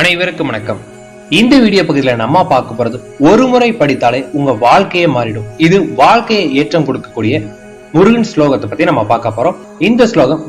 அனைவருக்கும் வணக்கம். இந்த வீடியோ பகுதியில நம்ம பார்க்க போறது ஒரு முறை படித்தாலே உங்க வாழ்க்கையே மாறிடும். இது வாழ்க்கையை ஏற்றம் கொடுக்கக்கூடிய முருகன் ஸ்லோகத்தை பத்தி நம்ம பார்க்க போறோம். இந்த ஸ்லோகம்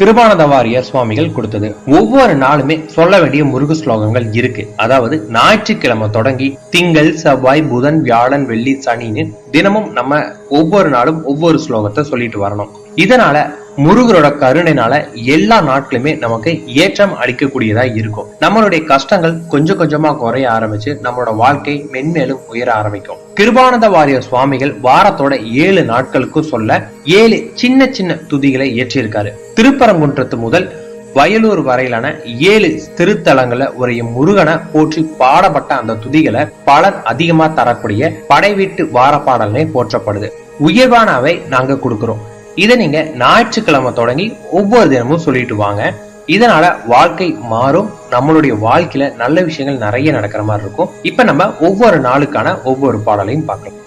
கிருபானந்த வாரியர் சுவாமிகள் கொடுத்தது. ஒவ்வொரு நாளுமே சொல்ல வேண்டிய முருகு ஸ்லோகங்கள் இருக்கு. அதாவது ஞாயிற்றுக்கிழமை தொடங்கி திங்கள் செவ்வாய் புதன் வியாழன் வெள்ளி சனின்னு தினமும் நம்ம ஒவ்வொரு நாளும் ஒவ்வொரு ஸ்லோகத்தை சொல்லிட்டு வரணும். இதனால முருகரோட கருணைனால எல்லா நாட்களுமே நமக்கு ஏற்றம் அளிக்கக்கூடியதா இருக்கும். நம்மளுடைய கஷ்டங்கள் கொஞ்சம் கொஞ்சமா குறைய ஆரம்பிச்சு நம்மளோட வாழ்க்கை மென்மேலும் உயர ஆரம்பிக்கும். கிருபானந்த வாரிய சுவாமிகள் வாரத்தோட ஏழு நாட்களுக்கும் சொல்ல ஏழு சின்ன சின்ன துதிகளை ஏற்றியிருக்காரு திருப்பரங்குன்றத்து முதல் வயலூர் வரையிலான ஏழு திருத்தலங்களை ஒரு முருகனை போற்றி பாடப்பட்ட அந்த துதிகளை பலன் அதிகமா தரக்கூடிய படைவீட்டு வார பாடல்னே போற்றப்படுது. உயர்வானவை நாங்க கொடுக்கிறோம். இதை நீங்க ஞாயிற்றுக்கிழமை தொடங்கி ஒவ்வொரு தினமும் சொல்லிட்டு வாங்க. இதனால வாழ்க்கை மாறும். நம்மளுடைய வாழ்க்கையில நல்ல விஷயங்கள் நிறைய நடக்கிற மாதிரி இருக்கும். இப்ப நம்ம ஒவ்வொரு நாளுக்கான ஒவ்வொரு பாடலையும் பார்க்கலாம்.